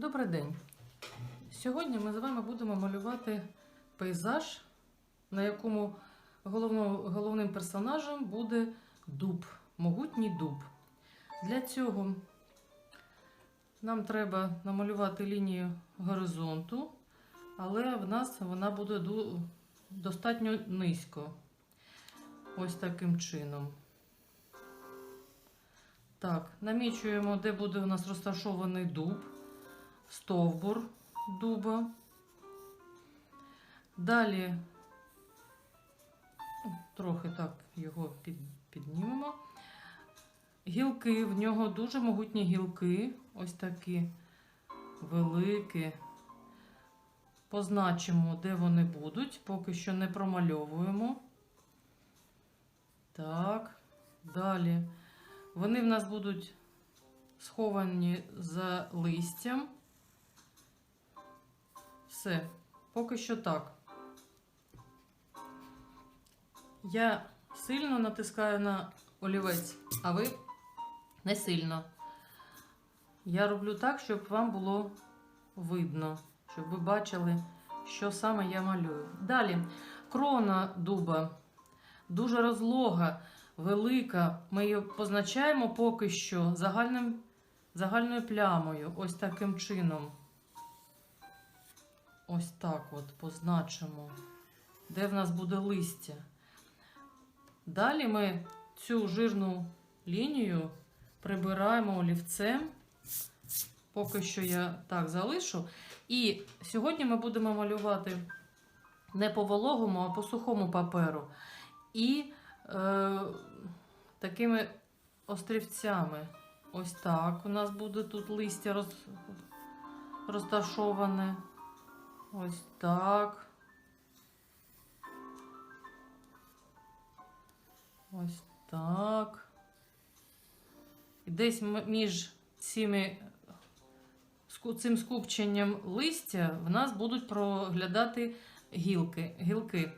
Добрий день. Сьогодні ми з вами будемо малювати пейзаж, на якому головним персонажем буде дуб, могутній дуб. Для цього нам треба намалювати лінію горизонту, але в нас вона буде достатньо низько. Ось таким чином. Так, намічуємо, де буде у нас розташований дуб, стовбур дуба. Далі трохи так його піднімемо. Гілки, в нього дуже могутні гілки, ось такі великі. Позначимо, де вони будуть, поки що не промальовуємо. Так, далі. Вони в нас будуть сховані за листям. Все, поки що так. Я сильно натискаю на олівець, а ви не сильно. Я роблю так, щоб вам було видно, щоб ви бачили, що саме я малюю. Далі, крона дуба дуже розлога, велика. Ми її позначаємо поки що загальним, загальною плямою. Ось таким чином. Ось так от позначимо, де в нас буде листя. Далі ми цю жирну лінію прибираємо олівцем. Поки що я так залишу. І сьогодні ми будемо малювати не по вологому, а по сухому паперу. І е, такими острівцями. Ось так. У нас буде тут листя роз, розташоване. Ось так. Ось так. І десь між цими, цим скупченням листя в нас будуть проглядати гілки. гілки.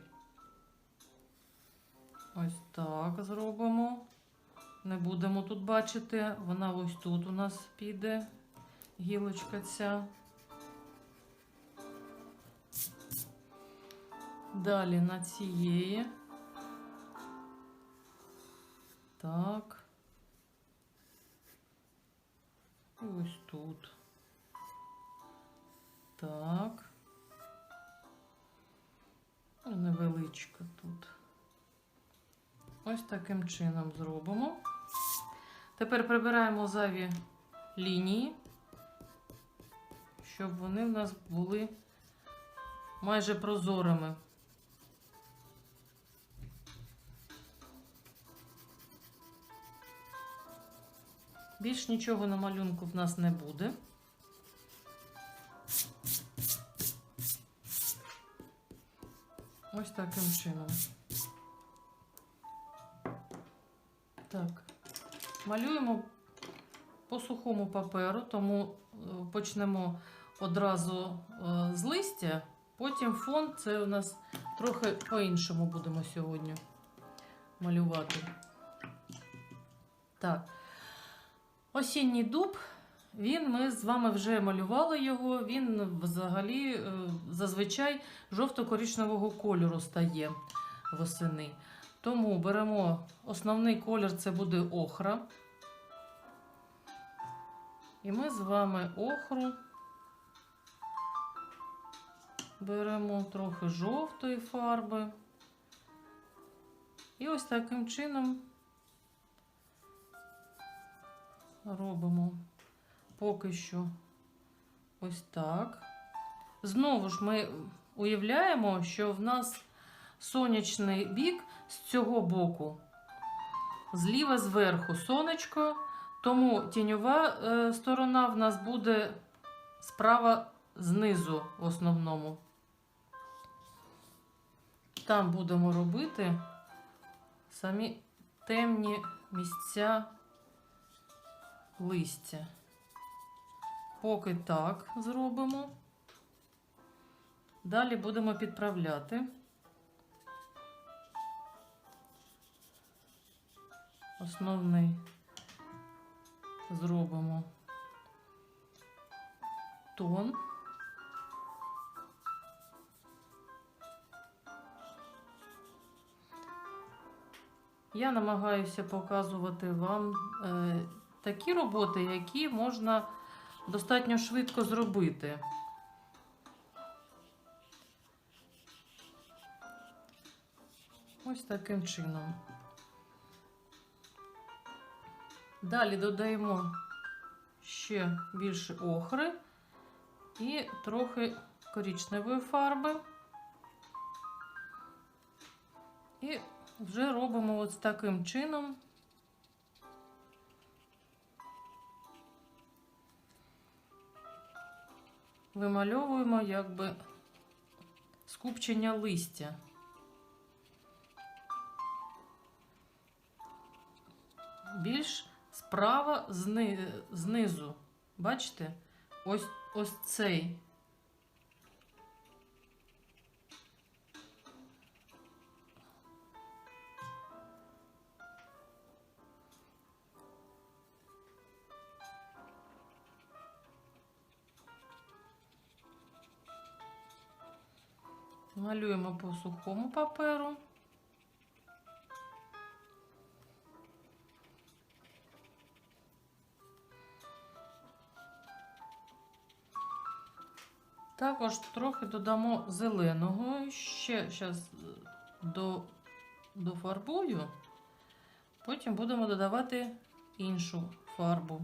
Ось так зробимо. Не будемо тут бачити. Вона ось тут у нас піде. Гілочка ця. Далі на цієї. Так. І ось тут. Так. Невеличка тут. Ось таким чином зробимо. Тепер прибираємо зайві лінії, щоб вони в нас були майже прозорими. Більш нічого на малюнку в нас не буде. Ось таким чином. Так, малюємо по сухому паперу, тому е, почнемо одразу е, з листя, потім фон це у нас трохи по-іншому будемо сьогодні малювати. Так, осінній дуб, він ми з вами вже малювали його, він взагалі е, зазвичай жовто-коричневого кольору стає восени. Тому беремо основний колір це буде охра. І ми з вами охру беремо трохи жовтої фарби. І ось таким чином робимо поки що ось так. Знову ж ми уявляємо, що в нас сонячний бік з цього боку, зліва зверху сонечко, тому тіньова е, сторона в нас буде справа знизу в основному. Там будемо робити самі темні місця листя. Поки так зробимо. Далі будемо підправляти. Основний зробимо тон. Я намагаюся показувати вам е, такі роботи, які можна достатньо швидко зробити. Ось таким чином. Далі додаємо ще більше охри і трохи коричневої фарби. І вже робимо ось таким чином. Вимальовуємо якби скупчення листя. Більш справа зни, знизу. Бачите? Ось ось цей. Малюємо по сухому паперу. Також трохи додамо зеленого. Ще зараз до, дофарбую. Потім будемо додавати іншу фарбу.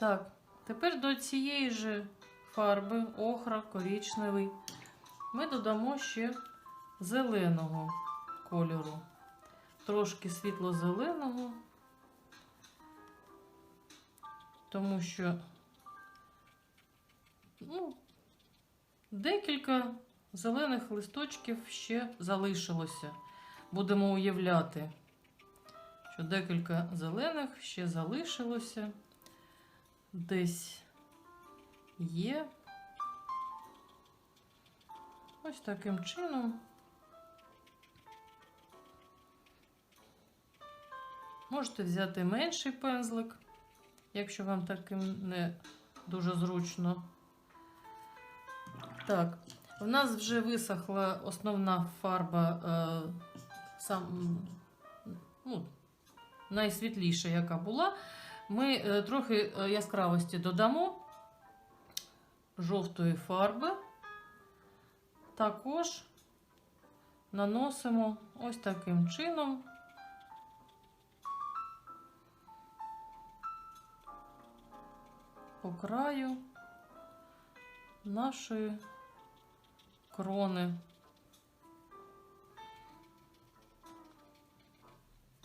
Так, тепер до цієї ж фарби, охра, коричневий, ми додамо ще зеленого кольору. Трошки світло-зеленого, тому що ну, декілька зелених листочків ще залишилося. Будемо уявляти, що декілька зелених ще залишилося, десь є. Ось таким чином. Можете взяти менший пензлик, якщо вам таким не дуже зручно. Так, у нас вже висохла основна фарба, е, сам, ну, найсвітліша, яка була. Ми е, трохи е, яскравості додамо жовтої фарби. Також наносимо ось таким чином. по краю нашої крони,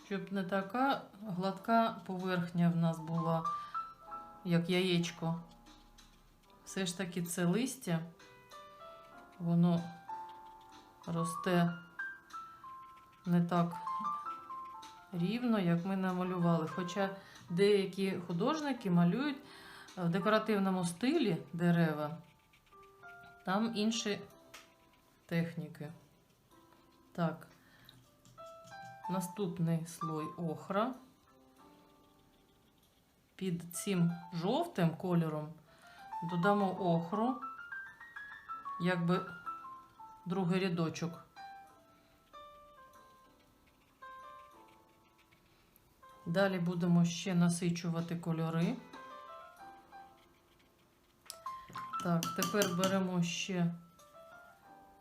щоб не така гладка поверхня в нас була, як яєчко. Все ж таки це листя, воно росте не так рівно, як ми намалювали. Хоча деякі художники малюють в декоративному стилі дерева, там інші техніки. Так, наступний слой охра. Під цим жовтим кольором додамо охру, якби другий рядочок. Далі будемо ще насичувати кольори. Так, тепер беремо ще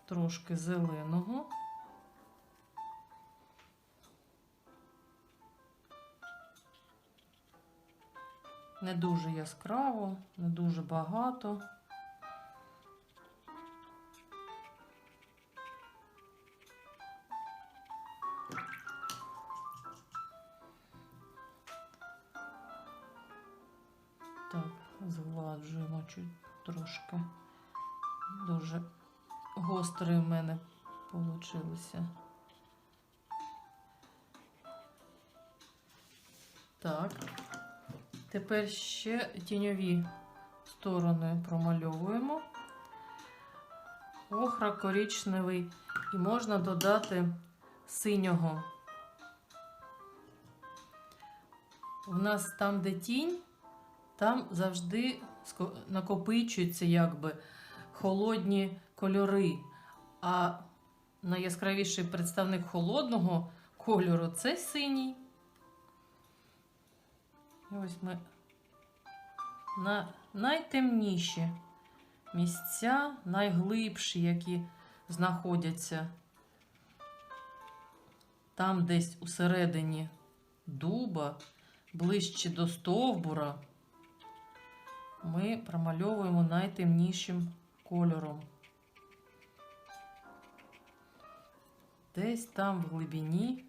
трошки зеленого. Не дуже яскраво, не дуже багато. Так, згладжуємо трошки. Дуже гострі в мене получилися. Так. Тепер ще тіньові сторони промальовуємо. Охра коричневий і можна додати синього в нас там, де тінь, там завжди накопичуються якби холодні кольори. А найяскравіший представник холодного кольору це синій. Ось ми на найтемніші місця, найглибші, які знаходяться там десь усередині дуба, ближче до стовбура, ми промальовуємо найтемнішим кольором. Десь там в глибині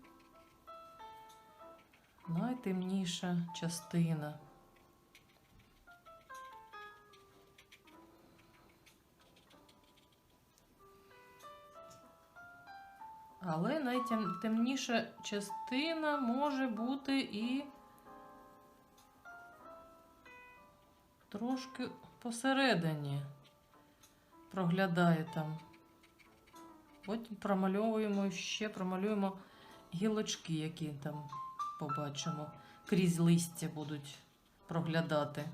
найтемніша частина. Але найтемніша частина може бути і трошки посередині проглядає там. Потім промальовуємо ще промалюємо гілочки, які там побачимо. Крізь листя будуть проглядати.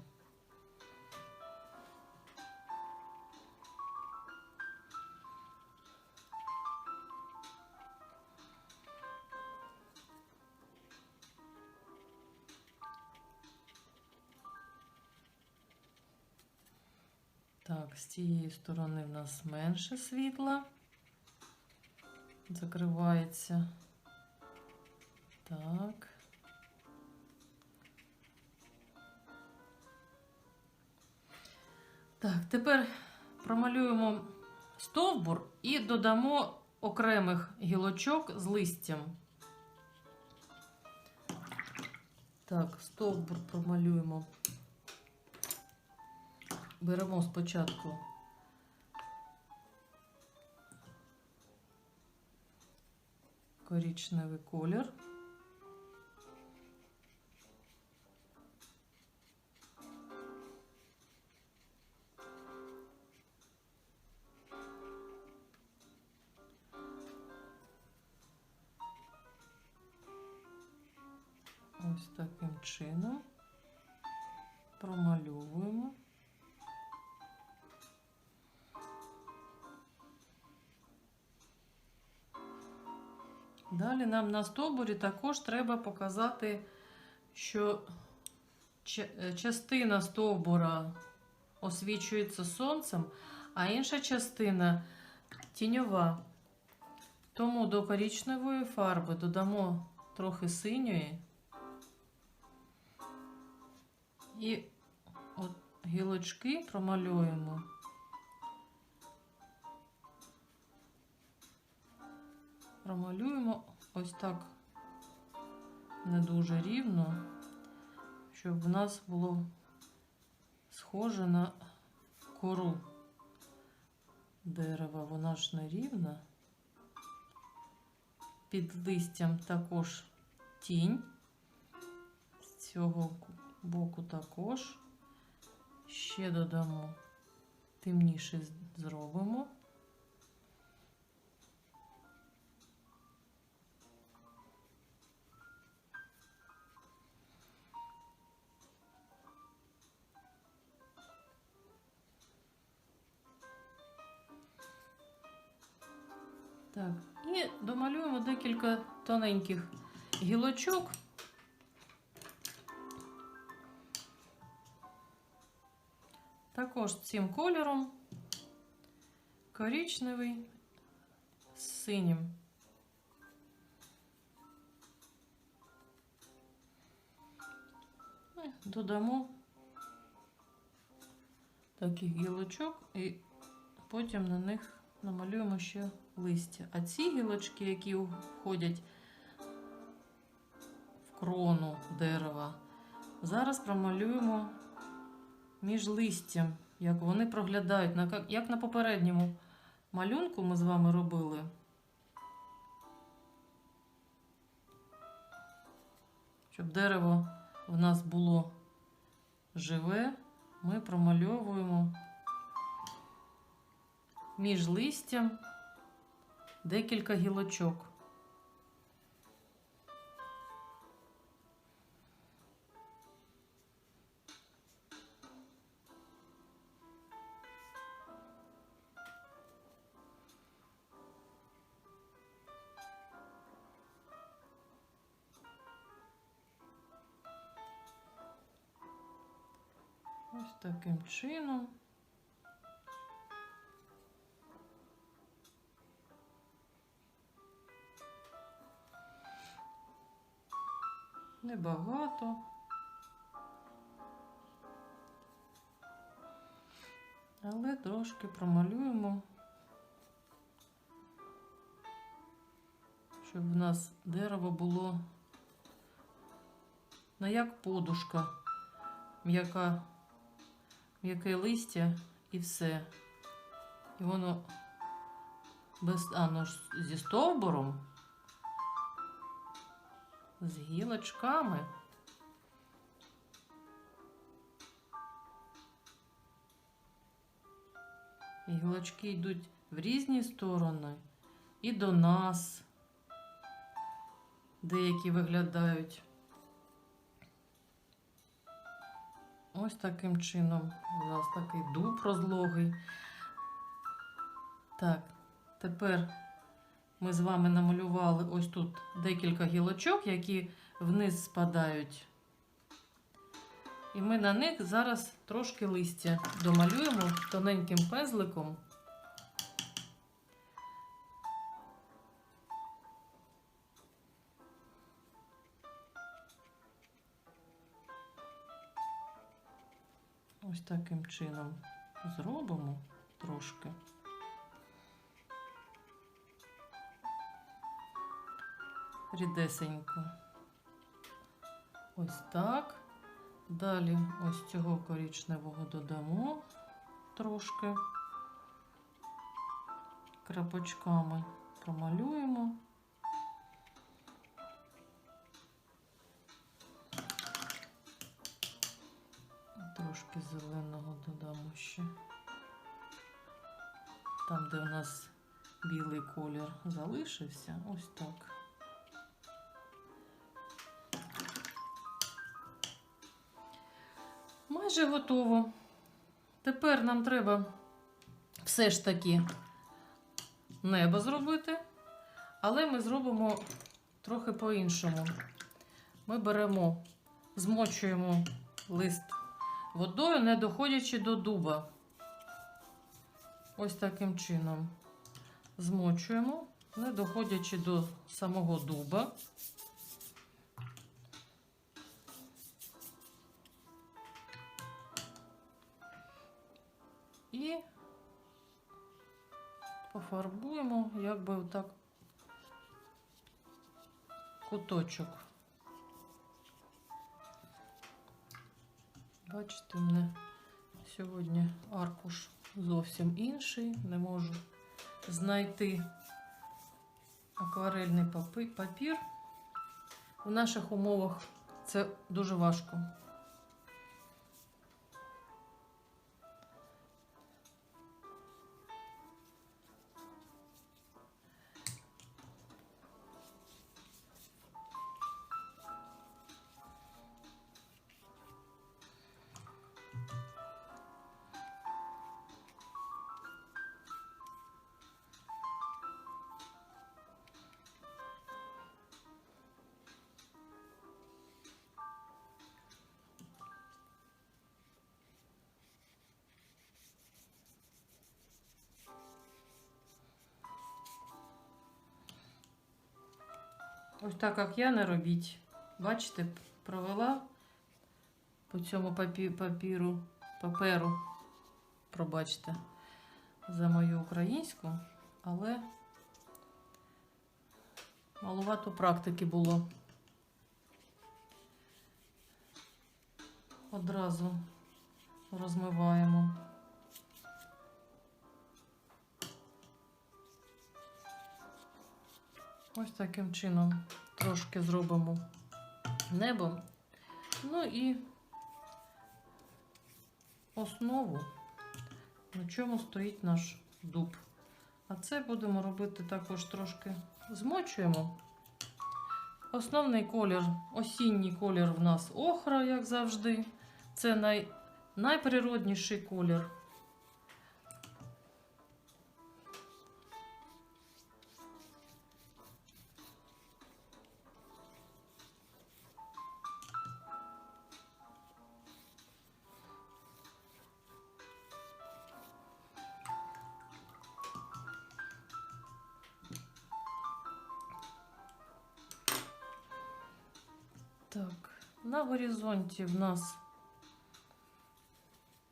Так, з цієї сторони в нас менше світла. Закривається. Так. Так, тепер промалюємо стовбур і додамо окремих гілочок з листям. Так, стовбур промалюємо. Беремо спочатку коричневий колір. Ось таким чином промальовуємо. Далі нам на стовбурі також треба показати, що частина стовбура освічується сонцем, а інша частина тіньова. Тому до коричневої фарби додамо трохи синьої. І от гілочки промалюємо. Промалюємо ось так не дуже рівно, щоб в нас було схоже на кору дерева. Вона ж не рівна. Під листям також тінь. З цього боку також. Ще додамо темніше зробимо. Так, і домалюємо декілька тоненьких гілочок. Також цим кольором коричневий з синім. Ну, Додамо таких гілочок і потім на них намалюємо ще листя. А ці гілочки, які входять в крону дерева, зараз промалюємо між листям, як вони проглядають, як на попередньому малюнку ми з вами робили. Щоб дерево в нас було живе, ми промальовуємо між листям декілька гілочок. Таким чином. Небагато. Але трошки промалюємо, щоб в нас дерево було ну, як подушка, м'яка, м'яке листя і все. І воно без, а, ну, зі стовбуром, з гілочками. Гілочки йдуть в різні сторони і до нас. Деякі виглядають. Ось таким чином. У нас такий дуб розлогий. Так, тепер ми з вами намалювали ось тут декілька гілочок, які вниз спадають. І ми на них зараз трошки листя домалюємо тоненьким пезликом. Ось таким чином зробимо трошки. Рідесенько. Ось так. Далі ось цього коричневого додамо трошки крапочками промалюємо. Зеленого ще. Там, де у нас білий колір залишився, ось так. Майже готово. Тепер нам треба все ж таки небо зробити, але ми зробимо трохи по-іншому. Ми беремо, змочуємо лист водою, не доходячи до дуба. Ось таким чином змочуємо, не доходячи до самого дуба. І пофарбуємо, якби отак куточок. Бачите, у мене сьогодні аркуш зовсім інший. Не можу знайти акварельний папір. В наших умовах це дуже важко. Ось так, як я не робіть. Бачите, провела по цьому папі- папіру, паперу, пробачте, за мою українську, але малувато практики було. Одразу розмиваємо. Ось таким чином трошки зробимо небо. Ну і основу, на чому стоїть наш дуб. А це будемо робити також трошки змочуємо. Основний колір, осінній колір в нас охра, як завжди. Це най, найприродніший колір. Так, на горизонті в нас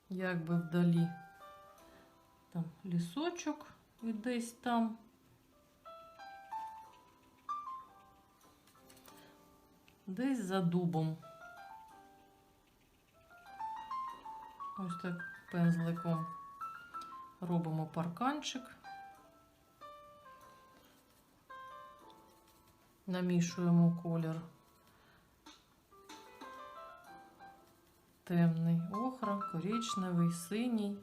якби вдалі там лісочок і десь там. Десь за дубом. Ось так пензликом робимо парканчик. Намішуємо колір темний охра, коричневий, синій.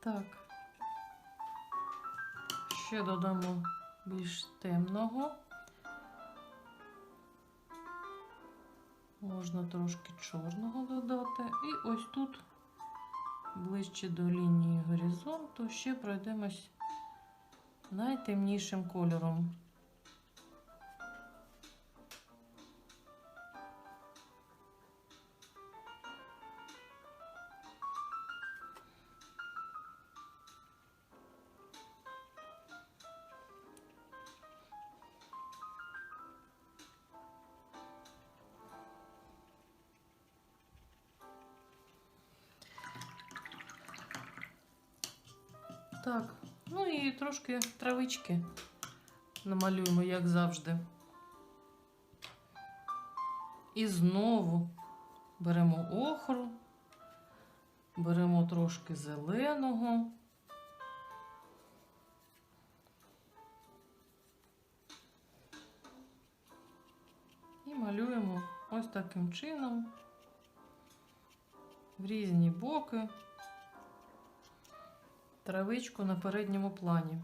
Так. Ще додамо більш темного. Можна трошки чорного додати. І ось тут, ближче до лінії горизонту, ще пройдемось найтемнішим кольором. Так, ну і трошки травички намалюємо, як завжди. І знову беремо охру, беремо трошки зеленого. І малюємо ось таким чином в різні боки травичку на передньому плані.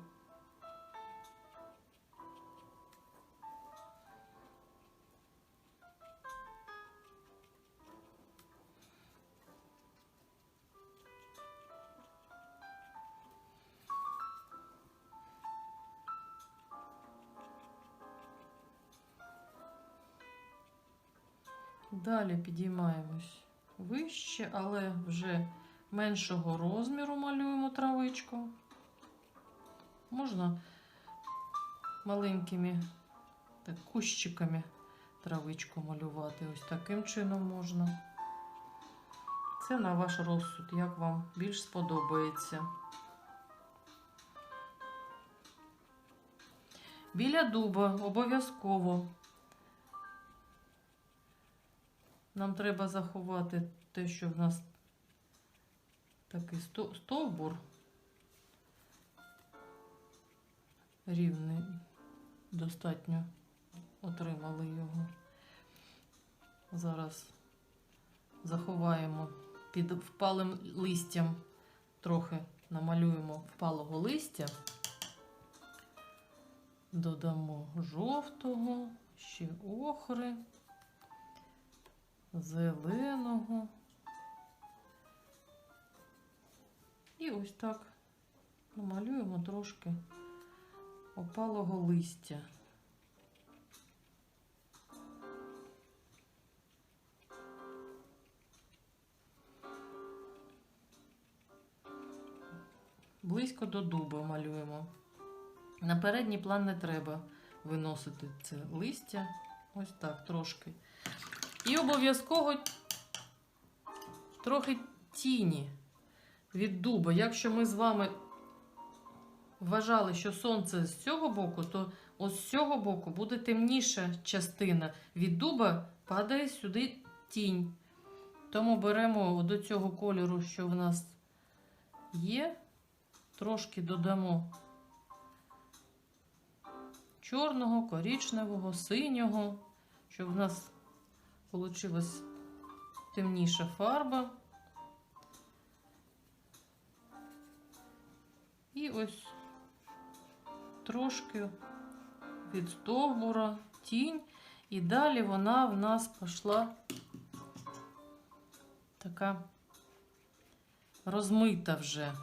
Далі підіймаємось вище, але вже меншого розміру малюємо травичку. Можна маленькими так, кущиками травичку малювати. Ось таким чином можна. Це на ваш розсуд, як вам більш сподобається. Біля дуба обов'язково нам треба заховати те, що в нас такий стовбур рівний, достатньо отримали його. Зараз заховаємо під впалим листям, трохи намалюємо впалого листя, додамо жовтого, ще охри, зеленого. І ось так намалюємо трошки опалого листя. Близько до дуба малюємо. На передній план не треба виносити це листя. Ось так трошки. І обов'язково трохи тіні від дуба. Якщо ми з вами вважали, що сонце з цього боку, то ось з цього боку буде темніша частина. Від дуба падає сюди тінь. Тому беремо до цього кольору, що в нас є, трошки додамо чорного, коричневого, синього, щоб в нас вийшла темніша фарба. І ось трошки від стовбура тінь, і далі вона в нас пішла така розмита вже.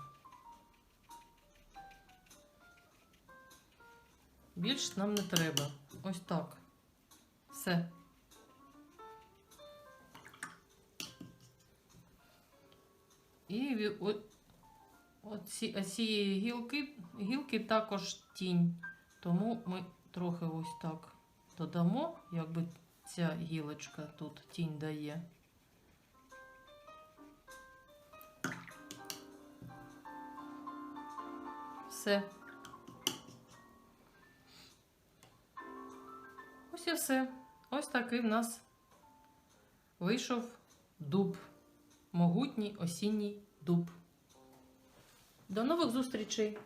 Більш нам не треба. Ось так. Все. І оці, оцієї гілки, гілки також тінь. Тому ми трохи ось так додамо, якби ця гілочка тут тінь дає. Все. Ось і все. Ось такий в нас вийшов дуб. Могутній осінній дуб. До нових зустрічей!